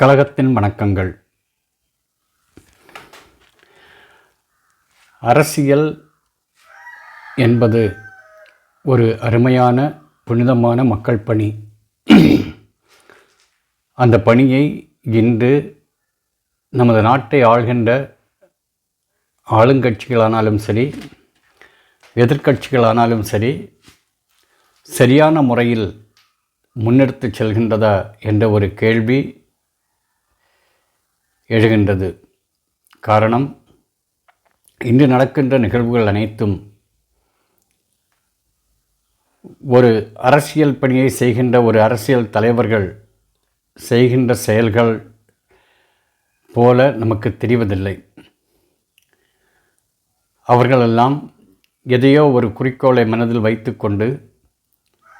கழகத்தின் வணக்கங்கள். அரசியல் என்பது ஒரு அருமையான புனிதமான மக்கள் பணி. அந்த பணியை இன்று நமது நாட்டை ஆள்கின்ற ஆளுங்கட்சிகளானாலும் சரி எதிர்க்கட்சிகளானாலும் சரி சரியான முறையில் முன்னெடுத்து செல்கின்றதா என்ற ஒரு கேள்வி எழுகின்றது. காரணம் இன்று நடக்கின்ற நிகழ்வுகள் அனைத்தும் ஒரு அரசியல் பணியை செய்கின்ற ஒரு அரசியல் தலைவர்கள் செய்கின்ற செயல்கள் போல நமக்கு தெரிவதில்லை. அவர்களெல்லாம் எதையோ ஒரு குறிக்கோளை மனதில் வைத்துக்கொண்டு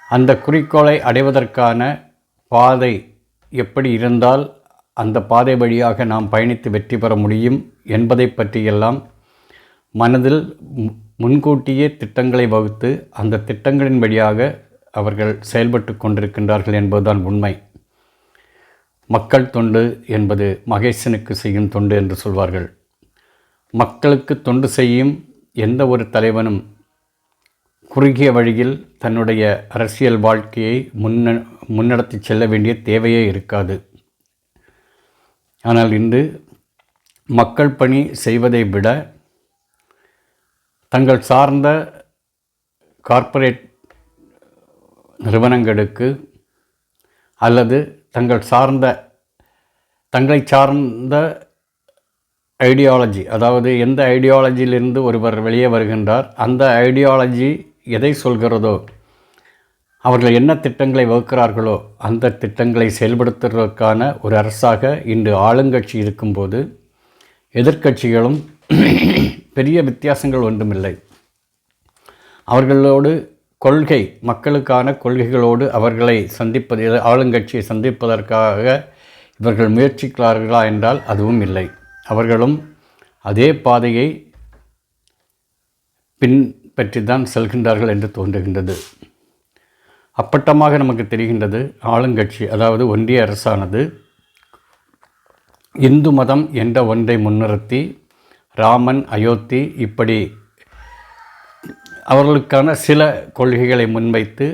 அந்த குறிக்கோளை அடைவதற்கான பாதை எப்படி இருந்தால் அந்த பாதை வழியாக நாம் பயணித்து வெற்றி பெற முடியும் என்பதை பற்றியெல்லாம் மனதில் மு- முன்கூட்டியே திட்டங்களை வகுத்து அந்த திட்டங்களின் வழியாக அவர்கள் செயல்பட்டு கொண்டிருக்கின்றார்கள் என்பதுதான் உண்மை. மக்கள் தொண்டு என்பது மகேசனுக்கு செய்யும் தொண்டு என்று சொல்வார்கள். மக்களுக்கு தொண்டு செய்யும் எந்த ஒரு தலைவனும் குறுகிய வழியில் தன்னுடைய அரசியல் வாழ்க்கையை முன்ன முன்னெடுத்து செல்ல வேண்டிய தேவையே இருக்காது. ஆனால் இன்று மக்கள் பணி செய்வதை விட தங்கள் சார்ந்த கார்ப்பரேட் நிறுவனங்களுக்கு அல்லது தங்கள் சார்ந்த தங்களை சார்ந்த ஐடியாலஜி அதாவது எந்த ஐடியாலஜியிலிருந்து ஒருவர் வெளியே வருகின்றார் அந்த ஐடியாலஜி எதை சொல்கிறதோ அவர்கள் என்ன திட்டங்களை வகுக்கிறார்களோ அந்த திட்டங்களை செயல்படுத்துவதற்கான ஒரு அரசாக இன்று ஆளுங்கட்சி இருக்கும்போது எதிர்க்கட்சிகளும் பெரிய வித்தியாசங்கள் ஒன்றுமில்லை. அவர்களோடு கொள்கை மக்களுக்கான கொள்கைகளோடு அவர்களை சந்திப்பது ஆளுங்கட்சியை சந்திப்பதற்காக இவர்கள் முயற்சிக்கிறார்களா என்றால் அதுவும் இல்லை. அவர்களும் அதே பாதையை பின்பற்றி தான் செல்கின்றார்கள் என்று தோன்றுகின்றது. அப்பட்டமாக நமக்கு தெரிகின்றது ஆளுங்கட்சி அதாவது ஒன்றிய அரசானது. இந்து மதம் என்ற ஒன்றை முன்னிறுத்தி ராமன் அயோத்தி இப்படி அவர்களுக்கான சில கொள்கைகளை முன்வைத்து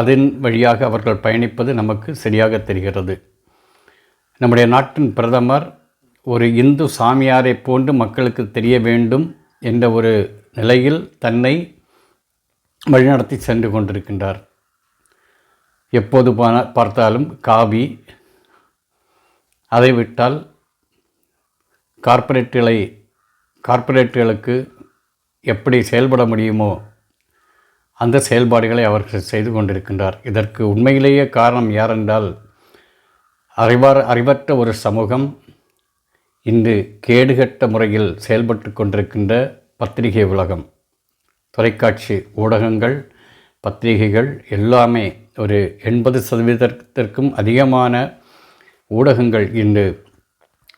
அதன் வழியாக அவர்கள் பயணிப்பது நமக்கு சரியாக தெரிகிறது. நம்முடைய நாட்டின் பிரதமர் ஒரு இந்து சாமியாரை போன்று மக்களுக்கு தெரிய வேண்டும் என்ற ஒரு நிலையில் தன்னை வழிநடத்தி சென்று கொண்டிருக்கின்றார். எப்போது பார்த்தாலும் காவி அதை விட்டால் கார்ப்பரேட்டுகளை கார்ப்பரேட்டுகளுக்கு எப்படி செயல்பட முடியுமோ அந்த செயல்பாடுகளை அவர்கள் செய்து கொண்டிருக்கின்றார். இதற்கு உண்மையிலேயே காரணம் யாரென்றால் அறிவார் அறிவற்ற ஒரு சமூகம் இன்று கேடுகட்ட முறையில் செயல்பட்டு கொண்டிருக்கின்ற பத்திரிகை உலகம் தொலைக்காட்சி ஊடகங்கள் பத்திரிகைகள் எல்லாமே ஒரு எண்பது சதவீதத்திற்கும் அதிகமான ஊடகங்கள் இன்று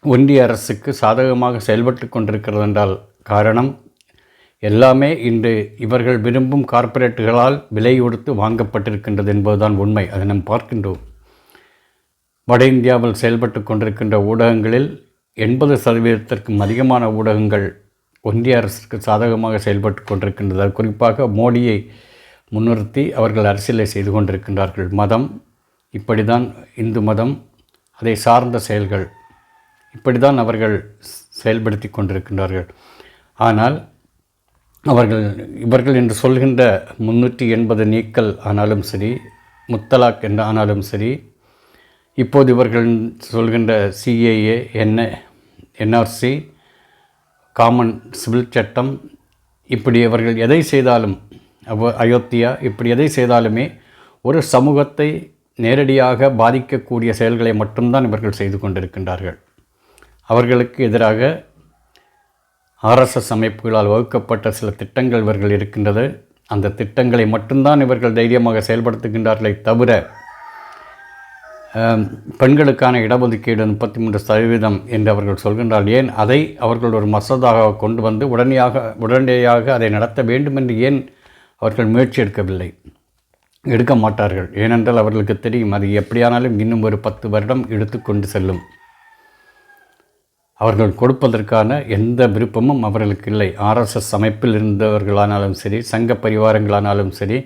ஒன்றிய அரசுக்கு சாதகமாக செயல்பட்டு கொண்டிருக்கிறது என்றால் காரணம் எல்லாமே இன்று இவர்கள் விரும்பும் கார்ப்பரேட்டுகளால் விலை கொடுத்து வாங்கப்பட்டிருக்கின்றது என்பதுதான் உண்மை. அதை நாம் பார்க்கின்றோம். வட இந்தியாவில் செயல்பட்டு கொண்டிருக்கின்ற ஊடகங்களில் எண்பது சதவீதத்திற்கும் அதிகமான ஊடகங்கள் ஒன்றிய அரசுக்கு சாதகமாக செயல்பட்டு கொண்டிருக்கின்றது குறிப்பாக மோடியை முன்னிறுத்தி அவர்கள் அரசியலை செய்து கொண்டிருக்கின்றார்கள். மதம் இப்படி தான் இந்து மதம் அதை சார்ந்த செயல்கள் இப்படி தான் அவர்கள் செயல்படுத்தி கொண்டிருக்கின்றார்கள். ஆனால் அவர்கள் இவர்கள் என்று சொல்கின்ற முன்னூற்றி எண்பது நீக்கல் ஆனாலும் சரி முத்தலாக் என்று ஆனாலும் சரி இப்போது இவர்கள் சொல்கின்ற சிஏஏ என்ன என்ஆர்சி காமன் சிவில் சட்டம் இப்படி அவர்கள் எதை செய்தாலும் அயோத்தியா இப்படி எதை செய்தாலுமே ஒரு சமூகத்தை நேரடியாக பாதிக்கக்கூடிய செயல்களை மட்டும்தான் இவர்கள் செய்து கொண்டிருக்கின்றார்கள். அவர்களுக்கு எதிராக ஆர்எஸ்எஸ் அமைப்புகளால் வகுக்கப்பட்ட சில திட்டங்கள் இவர்கள் இருக்கின்றது. அந்த திட்டங்களை மட்டும்தான் இவர்கள் தைரியமாக செயல்படுத்துகின்றார்களே தவிர பெண்களுக்கான இடஒதுக்கீடு முப்பத்தி மூன்று சதவீதம் என்று அவர்கள் சொல்கின்றால் ஏன் அதை அவர்கள் ஒரு மசோதாக கொண்டு வந்து உடனடியாக உடனடியாக அதை நடத்த வேண்டும் என்று ஏன் அவர்கள் முயற்சி எடுக்கவில்லை. எடுக்க மாட்டார்கள். ஏனென்றால் அவர்களுக்கு தெரியும் அது எப்படியானாலும் இன்னும் ஒரு பத்து வருடம் எடுத்து கொண்டு செல்லும். அவர்கள் கொடுப்பதற்கான எந்த விருப்பமும் அவர்களுக்கு இல்லை. ஆர்எஸ்எஸ் அமைப்பில் இருந்தவர்களானாலும் சரி சங்க பரிவாரங்களானாலும் சரி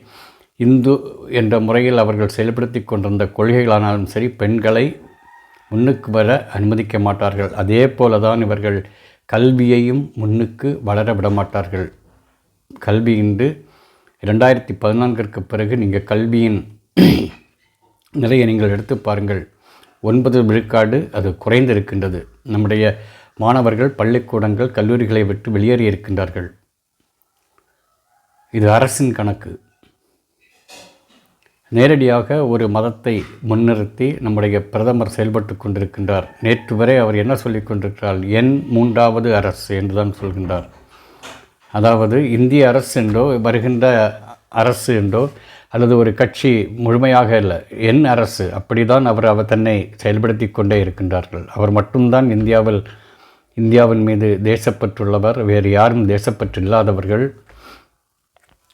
இந்து என்ற முறையில் அவர்கள் செயல்படுத்தி கொண்டிருந்த கொள்கைகளானாலும் சரி பெண்களை முன்னுக்கு வர அனுமதிக்க மாட்டார்கள். அதே போல தான் இவர்கள் கல்வியையும் முன்னுக்கு வளர விட மாட்டார்கள். கல்வி இன்று இரண்டாயிரத்தி பதினான்கிற்கு பிறகு நீங்கள் கல்வியின் நிலையை நீங்கள் எடுத்து பாருங்கள். ஒன்பது விழுக்காடு அது குறைந்திருக்கின்றது. நம்முடைய மாணவர்கள் பள்ளிக்கூடங்கள் கல்லூரிகளை விட்டு வெளியேறி இருக்கின்றார்கள். இது அரசின் கணக்கு. நேரடியாக ஒரு மதத்தை முன்னிறுத்தி நம்முடைய பிரதமர் செயல்பட்டு கொண்டிருக்கின்றார். நேற்று வரை அவர் என்ன சொல்லிக் கொண்டிருக்கிறார்? என் மூன்றாவது அரசு என்றுதான் சொல்கின்றார். அதாவது இந்திய அரசு என்றோ வருகின்ற அரசு என்றோ அல்லது ஒரு கட்சி முழுமையாக இல்லை என் அரசு அப்படிதான் அவர் அவர் தன்னை செயல்படுத்தி கொண்டே இருக்கின்றார்கள். அவர் மட்டும்தான் இந்தியாவில் இந்தியாவின் மீது தேசப்பற்றுள்ளவர் வேறு யாரும் தேசப்பற்று இல்லாதவர்கள்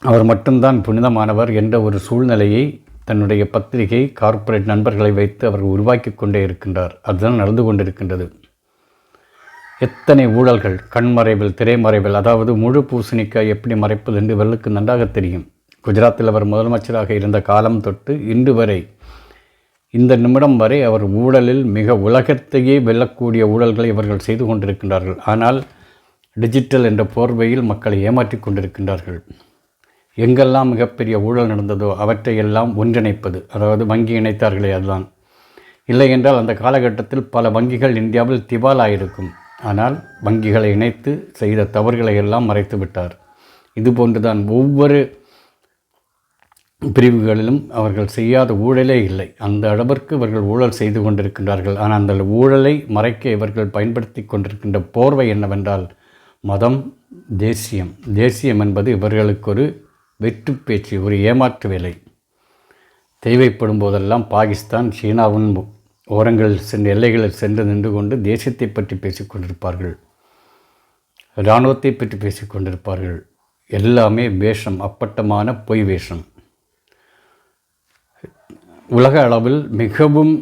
அவர் மட்டும்தான் புனிதமானவர் என்ற ஒரு சூழ்நிலையை தன்னுடைய பத்திரிகை கார்ப்பரேட் நண்பர்களை வைத்து அவர் உருவாக்கி கொண்டே இருக்கின்றார். அதுதான் நடந்து கொண்டிருக்கின்றது. எத்தனை ஊழல்கள் கண்மறைவில் திரைமறைவில் அதாவது முழு பூசணிக்காய் எப்படி மறைப்பது என்று இவர்களுக்கு நன்றாக தெரியும். குஜராத்தில் அவர் முதலமைச்சராக இருந்த காலம் தொட்டு இன்று வரை இந்த நிமிடம் வரை அவர் ஊழலில் மிக உலகத்தையே வெல்லக்கூடிய ஊழல்களை இவர்கள் செய்து கொண்டிருக்கின்றார்கள். ஆனால் டிஜிட்டல் என்ற போர்வையில் மக்களை ஏமாற்றி கொண்டிருக்கின்றார்கள். எங்கெல்லாம் மிகப்பெரிய ஊழல் நடந்ததோ அவற்றையெல்லாம் ஒன்றிணைப்பது அதாவது வங்கி இணைத்தார்களே அதுதான். இல்லை என்றால் அந்த காலகட்டத்தில் பல வங்கிகள் இந்தியாவில் திவாலாயிருக்கும். ஆனால் வங்கிகளை இணைத்து செய்த தவறுகளை எல்லாம் மறைத்து விட்டார். இதுபோன்றுதான் ஒவ்வொரு பிரிவுகளிலும் அவர்கள் செய்யாத ஊழலே இல்லை. அந்த அளவிற்கு இவர்கள் ஊழல் செய்து கொண்டிருக்கின்றார்கள். ஆனால் அந்த ஊழலை மறைக்க இவர்கள் பயன்படுத்தி கொண்டிருக்கின்ற போர்வை என்னவென்றால் மதம் தேசியம். தேசியம் என்பது இவர்களுக்கு ஒரு வெற்று பேச்சு ஒரு ஏமாற்று வேலை. தேவைப்படும் போதெல்லாம் பாகிஸ்தான் சீனாவின் ஓரங்களில் சென்று எல்லைகளில் சென்று நின்று கொண்டு தேசத்தை பற்றி பேசிக்கொண்டிருப்பார்கள். இராணுவத்தை பற்றி பேசிக்கொண்டிருப்பார்கள். எல்லாமே வேஷம் அப்பட்டமான பொய் வேஷம். உலக அளவில் மிகவும்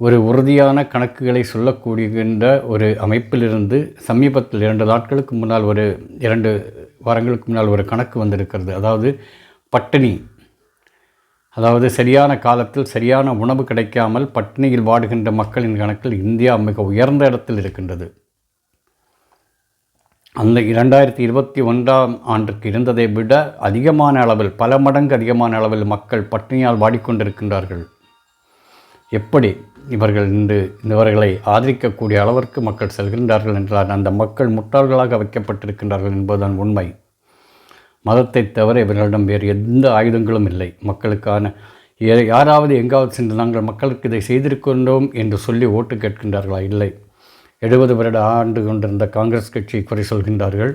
ஒரு உறுதியான கணக்குகளை சொல்லக்கூடியன்ற ஒரு அமைப்பிலிருந்து சமீபத்தில் இரண்டு நாட்களுக்கு முன்னால் ஒரு இரண்டு வாரங்களுக்கு முன்னால் ஒரு கணக்கு வந்திருக்கிறது. அதாவது பட்டினி அதாவது சரியான காலத்தில் சரியான உணவு கிடைக்காமல் பட்டினியில் வாடுகின்ற மக்களின் கணக்கில் இந்தியா மிக உயர்ந்த இடத்தில் இருக்கின்றது. அந்த இரண்டாயிரத்தி இருபத்தி ஒன்றாம் ஆண்டுக்கு இருந்ததை விட அதிகமான அளவில் பல மடங்கு அதிகமான அளவில் மக்கள் பட்டினியால் வாடிக்கொண்டிருக்கின்றார்கள். எப்படி இவர்கள் இன்று இவர்களை ஆதரிக்கக்கூடிய அளவிற்கு மக்கள் செல்கின்றார்கள் என்றால் அந்த மக்கள் முட்டாள்களாக வைக்கப்பட்டிருக்கின்றார்கள் என்பதுதான் உண்மை. மதத்தை தவிர இவர்களிடம் வேறு எந்த ஆயுதங்களும் இல்லை. மக்களுக்கான யாராவது எங்காவது சென்று நாங்கள் மக்களுக்கு இதை செய்திருக்கின்றோம் என்று சொல்லி ஓட்டு கேட்கின்றார்களா? இல்லை. எழுபது வருட ஆண்டு கொண்டிருந்த காங்கிரஸ் கட்சி குறை சொல்கின்றார்கள்.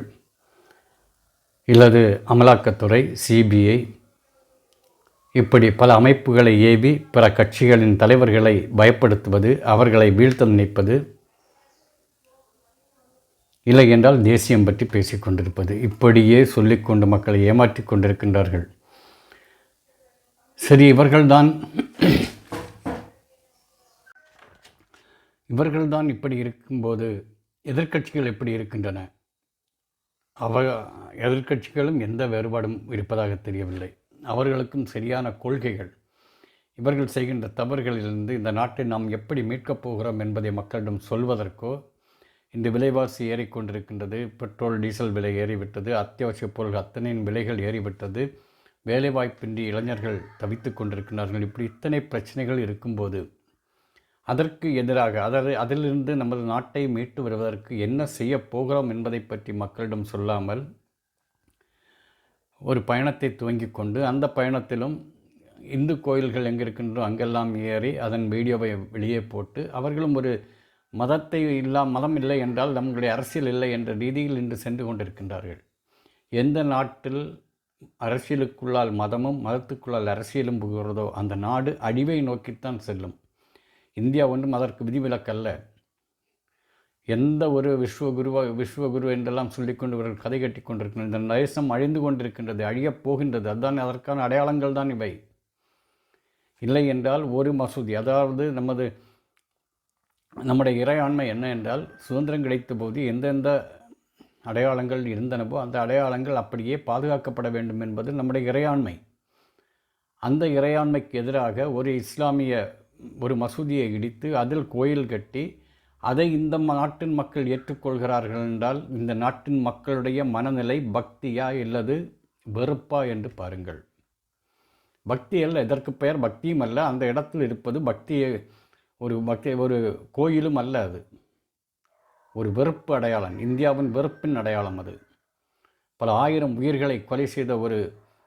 இல்லது அமலாக்கத்துறை சிபிஐ இப்படி பல அமைப்புகளை ஏவி பிற கட்சிகளின் தலைவர்களை பயப்படுத்துவது அவர்களை வீழ்த்த நினைப்பது இல்லை என்றால் தேசியம் பற்றி பேசிக்கொண்டிருப்பது இப்படியே சொல்லிக்கொண்டு மக்களை ஏமாற்றி கொண்டிருக்கின்றார்கள். சரி இவர்கள்தான் இவர்கள்தான் இப்படி இருக்கும்போது எதிர்க்கட்சிகள் எப்படி இருக்கின்றன? அவ எதிர்க்கட்சிகளும் எந்த வேறுபாடும் இருப்பதாக தெரியவில்லை. அவர்களுக்கும் சரியான கொள்கைகள். இவர்கள் செய்கின்ற தவறுகளிலிருந்து இந்த நாட்டை நாம் எப்படி மீட்கப் போகிறோம் என்பதை மக்களிடம் சொல்வதற்கோ இந்த விலைவாசி ஏறிக்கொண்டிருக்கின்றது. பெட்ரோல் டீசல் விலை ஏறிவிட்டது. அத்தியாவசிய பொருள் அத்தனையின் விலைகள் ஏறிவிட்டது. வேலைவாய்ப்பின்றி இளைஞர்கள் தவித்து கொண்டிருக்கிறார்கள். இப்படி இத்தனை பிரச்சனைகள் இருக்கும்போது அதற்கு எதிராக அதாவது அதிலிருந்து நமது நாட்டை மீட்டு வருவதற்கு என்ன செய்ய போகிறோம் என்பதை பற்றி மக்களிடம் சொல்லாமல் ஒரு பயணத்தை துவங்கி கொண்டு அந்த பயணத்திலும் இந்து கோயில்கள் எங்கே இருக்கின்றோ அங்கெல்லாம் ஏறி அதன் வீடியோவை வெளியே போட்டு அவர்களும் ஒரு மதத்தை இல்லா மதம் இல்லை என்றால் நம்முடைய அரசியல் இல்லை என்ற ரீதியில் இன்று சென்று கொண்டிருக்கின்றார்கள். எந்த நாட்டில் அரசியலுக்குள்ளால் மதமும் மதத்துக்குள்ளால் அரசியலும் புகிறதோ அந்த நாடு அழிவை நோக்கித்தான் செல்லும். இந்தியா ஒன்றும் அதற்கு விதிவிலக்கல்ல. எந்த ஒரு விஸ்வகுருவ விஸ்வகுரு என்றெல்லாம் சொல்லிக்கொண்டு இவர்கள் கதை கட்டி கொண்டிருக்கின்றனர் இந்த தேசம் அழிந்து கொண்டிருக்கின்றது அழியப் போகின்றது அதுதான் அதற்கான அடையாளங்கள் தான் இவை. இல்லை என்றால் ஒரு மசூதி அதாவது நமது நம்முடைய இறையாண்மை என்ன என்றால் சுதந்திரம் கிடைத்த போது எந்தெந்த அடையாளங்கள் இருந்தனவோ அந்த அடையாளங்கள் அப்படியே பாதுகாக்கப்பட வேண்டும் என்பது நம்முடைய இறையாண்மை. அந்த இறையாண்மைக்கு எதிராக ஒரு இஸ்லாமிய ஒரு மசூதியை இடித்து அதில் கோயில் கட்டி அதை இந்த நாட்டின் மக்கள் ஏற்றுக்கொள்கிறார்கள் என்றால் இந்த நாட்டின் மக்களுடைய மனநிலை பக்தியா இல்லது வெறுப்பா என்று பாருங்கள். பக்தி அல்ல இதற்கு பெயர் பக்தியும் அல்ல அந்த இடத்தில் இருப்பது பக்தியை ஒரு பக்தி ஒரு கோயிலும் அல்ல அது. ஒரு வெறுப்பு அடையாளம் இந்தியாவின் வெறுப்பின் அடையாளம் அது. பல ஆயிரம் உயிர்களை கொலை செய்த ஒரு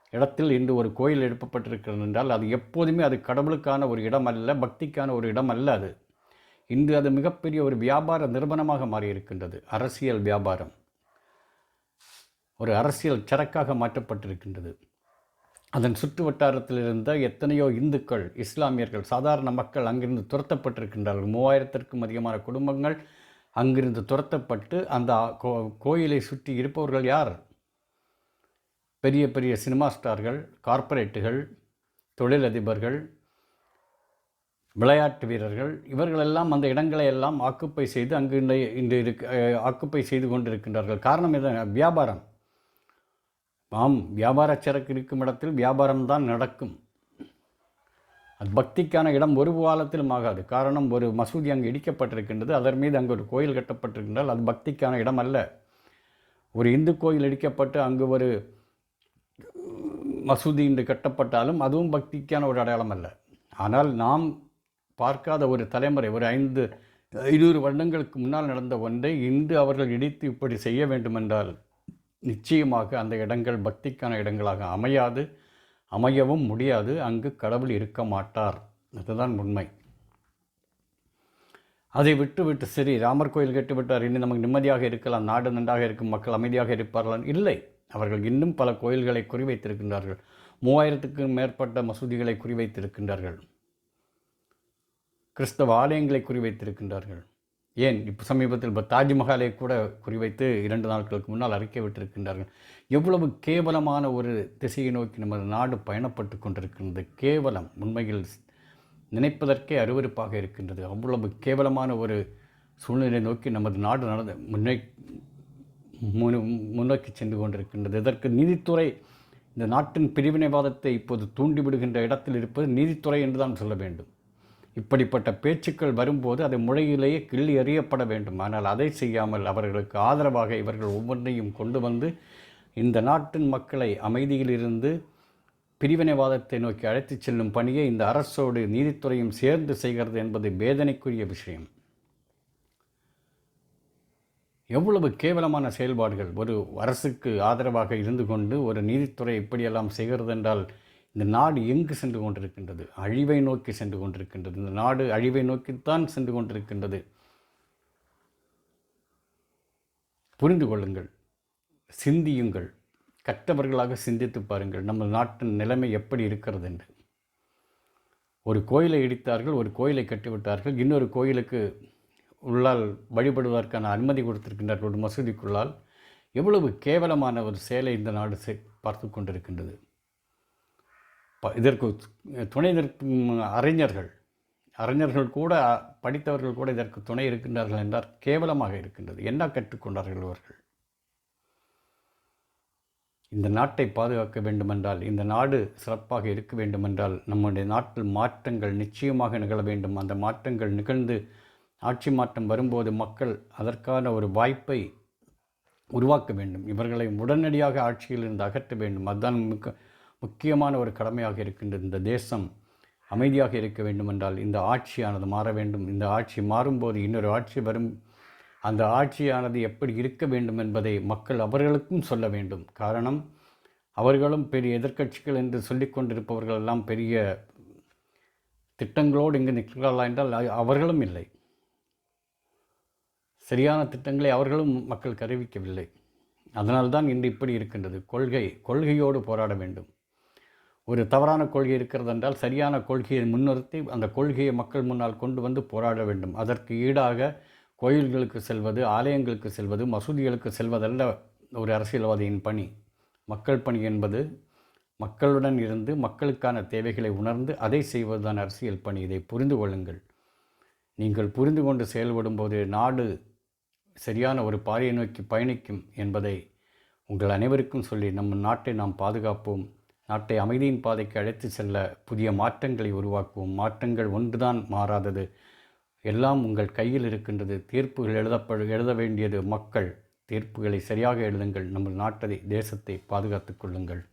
இடத்தில் இன்று ஒரு கோயில் எழுப்பப்பட்டிருக்கிறது என்றால் அது எப்போதுமே அது கடவுளுக்கான ஒரு இடம் அல்ல பக்திக்கான ஒரு இடம் அல்ல அது. இன்று அது மிகப்பெரிய ஒரு வியாபார நிறுவனமாக மாறியிருக்கின்றது அரசியல் வியாபாரம். ஒரு அரசியல் சரக்காக மாற்றப்பட்டிருக்கின்றது. அதன் சுற்று வட்டாரத்தில் இருந்த எத்தனையோ இந்துக்கள் இஸ்லாமியர்கள் சாதாரண மக்கள் அங்கிருந்து துரத்தப்பட்டிருக்கின்றார்கள். மூவாயிரத்திற்கும் அதிகமான குடும்பங்கள் அங்கிருந்து துரத்தப்பட்டு அந்த கோ கோயிலை சுற்றி இருப்பவர்கள் யார்? பெரிய பெரிய சினிமா ஸ்டார்கள் கார்ப்பரேட்டுகள் தொழிலதிபர்கள் விளையாட்டு வீரர்கள் இவர்களெல்லாம் அந்த இடங்களை எல்லாம் ஆக்குப்பை செய்து அங்கு இன்று இருக்க ஆக்குப்பை செய்து கொண்டிருக்கின்றார்கள். காரணம் எது வியாபாரம். ஆம் வியாபார சரக்கு இருக்கும் இடத்தில் வியாபாரம்தான் நடக்கும். அது பக்திக்கான இடம் ஒரு காலத்திலும் ஆகாது. காரணம் ஒரு மசூதி அங்கு இடிக்கப்பட்டிருக்கின்றது. அதன் மீது அங்கு ஒரு கோயில் கட்டப்பட்டிருக்கின்றால் அது பக்திக்கான இடம் அல்ல. ஒரு இந்து கோயில் இடிக்கப்பட்டு அங்கு ஒரு மசூதி இன்று கட்டப்பட்டாலும் அதுவும் பக்திக்கான ஒரு அடையாளம் அல்ல. ஆனால் நாம் பார்க்காத ஒரு தலைமுறை ஒரு ஐந்து ஐநூறு வருடங்களுக்கு முன்னால் நடந்த ஒன்றை இன்று அவர்கள் இடித்து இப்படி செய்ய வேண்டுமென்றால் நிச்சயமாக அந்த இடங்கள் பக்திக்கான இடங்களாக அமையாது அமையவும் முடியாது. அங்கு கடவுள் இருக்க மாட்டார். அதுதான் உண்மை. அதை விட்டுவிட்டு சரி ராமர் கோயில் கட்டிவிட்டார். இன்னும் நமக்கு நிம்மதியாக இருக்கலாம் நாடு நன்றாக இருக்கும் மக்கள் அமைதியாக இருப்பார்கள்? இல்லை. அவர்கள் இன்னும் பல கோயில்களை குறிவைத்திருக்கின்றார்கள். மூவாயிரத்துக்கும் மேற்பட்ட மசூதிகளை குறிவைத்திருக்கின்றார்கள். கிறிஸ்தவ ஆலயங்களை குறிவைத்திருக்கின்றார்கள். ஏன்? இப்போ சமீபத்தில் இப்போ தாஜ்மஹாலை கூட குறிவைத்து இரண்டு நாட்களுக்கு முன்னால் அறிக்கை விட்டிருக்கின்றார்கள். எவ்வளவு கேவலமான ஒரு திசையை நோக்கி நமது நாடு பயணப்பட்டு கொண்டிருக்கின்றது. கேவலம் உண்மையில் நினைப்பதற்கே அருவறுப்பாக இருக்கின்றது. அவ்வளவு கேவலமான ஒரு சூழ்நிலை நோக்கி நமது நாடு நடந்த முன்னே முன் முன்னோக்கி சென்று கொண்டிருக்கின்றது. இதற்கு நீதித்துறை இந்த நாட்டின் பிரிவினைவாதத்தை இப்போது தூண்டிவிடுகின்ற இடத்தில் இருப்பது நீதித்துறை என்றுதான் சொல்ல வேண்டும். இப்படிப்பட்ட பேச்சுக்கள் வரும்போது அது முளையிலேயே கிள்ளி எறியப்பட வேண்டும். ஆனால் அதை செய்யாமல் அவர்களுக்கு ஆதரவாக இவர்கள் ஒவ்வொன்றையும் கொண்டு வந்து இந்த நாட்டின் மக்களை அமைதியிலிருந்து பிரிவினைவாதத்தை நோக்கி அழைத்துச் செல்லும் பணியை இந்த அரசோடு நீதித்துறையும் சேர்ந்து செய்கிறது என்பது வேதனைக்குரிய விஷயம். எவ்வளவு கேவலமான செயல்பாடுகள். ஒரு அரசுக்கு ஆதரவாக இருந்து கொண்டு ஒரு நீதித்துறை இப்படியெல்லாம் செய்கிறது என்றால் இந்த நாடு எங்கு சென்று கொண்டிருக்கின்றது? அழிவை நோக்கி சென்று கொண்டிருக்கின்றது. இந்த நாடு அழிவை நோக்கித்தான் சென்று கொண்டிருக்கின்றது. புரிந்து கொள்ளுங்கள். சிந்தியுங்கள். கற்றவர்களாக சிந்தித்து பாருங்கள். நம்ம நாட்டின் நிலைமை எப்படி இருக்கிறது என்று. ஒரு கோயிலை இடித்தார்கள் ஒரு கோயிலை கட்டிவிட்டார்கள். இன்னொரு கோயிலுக்கு உள்ளால் வழிபடுவதற்கான அனுமதி கொடுத்திருக்கின்றார்கள் ஒரு மசூதிக்குள்ளால். எவ்வளவு கேவலமான ஒரு செயலை இந்த நாடு பார்த்து கொண்டிருக்கின்றது. இதற்கு துணை நிற்கும் அறிஞர்கள் அறிஞர்கள் கூட படித்தவர்கள் கூட இதற்கு துணை இருக்கின்றார்கள் என்றால் கேவலமாக இருக்கின்றது. என்ன கற்றுக்கொண்டார்கள் இவர்கள்? இந்த நாட்டை பாதுகாக்க வேண்டுமென்றால் இந்த நாடு சிறப்பாக இருக்க வேண்டுமென்றால் நம்முடைய நாட்டில் மாற்றங்கள் நிச்சயமாக நிகழ வேண்டும். அந்த மாற்றங்கள் நிகழ்ந்து ஆட்சி மாற்றம் வரும்போது மக்கள் அதற்கான ஒரு வாய்ப்பை உருவாக்க வேண்டும். இவர்களை உடனடியாக ஆட்சியில் இருந்து அகற்ற வேண்டும். அதுதான் மிக முக்கியமான ஒரு கடமையாக இருக்கின்றது இந்த தேசம் அமைதியாக இருக்க வேண்டுமென்றால் இந்த ஆட்சியானது மாற வேண்டும். இந்த ஆட்சி மாறும்போது இன்னொரு ஆட்சி வரும். அந்த ஆட்சியானது எப்படி இருக்க வேண்டும் என்பதை மக்கள் அவர்களுக்கும் சொல்ல வேண்டும். காரணம் அவர்களும் பெரிய எதிர்க்கட்சிகள் என்று சொல்லிக்கொண்டிருப்பவர்கள் எல்லாம் பெரிய திட்டங்களோடு இங்கு நிற்கிறார்களா என்றால் அவர்களும் இல்லை. சரியான திட்டங்களை அவர்களும் மக்கள் கருவிக்கவில்லை. அதனால்தான் இன்று இப்படி இருக்கின்றது. கொள்கை கொள்கையோடு போராட வேண்டும். ஒரு தவறான கொள்கை இருக்கிறது என்றால் சரியான கொள்கையை முன்னிறுத்தி அந்த கொள்கையை மக்கள் முன்னால் கொண்டு வந்து போராட வேண்டும். அதற்கு ஈடாக கோயில்களுக்கு செல்வது ஆலயங்களுக்கு செல்வது மசூதிகளுக்கு செல்வதல்ல ஒரு அரசியல்வாதியின் பணி. மக்கள் பணி என்பது மக்களுடன் இருந்து மக்களுக்கான தேவைகளை உணர்ந்து அதை செய்வதுதான் அரசியல் பணி. இதை புரிந்து கொள்ளுங்கள். நீங்கள் புரிந்து கொண்டு செயல்படும்போது நாடு சரியான ஒரு பாதையை நோக்கி பயணிக்கும் என்பதை உங்கள் அனைவருக்கும் சொல்லி நம் நாட்டை நாம் பாதுகாப்போம். நாட்டை அமைதியின் பாதைக்கு அழைத்து செல்ல புதிய மாற்றங்களை உருவாக்குவோம். மாற்றங்கள் ஒன்றுதான் மாறாதது. எல்லாம் உங்கள் கையில் இருக்கின்றது. தீர்ப்புகள் எழுதப்பட எழுத வேண்டியது மக்கள். தீர்ப்புகளை சரியாக எழுதுங்கள். நமது நாட்டை தேசத்தை பாதுகாத்துக் கொள்ளுங்கள்.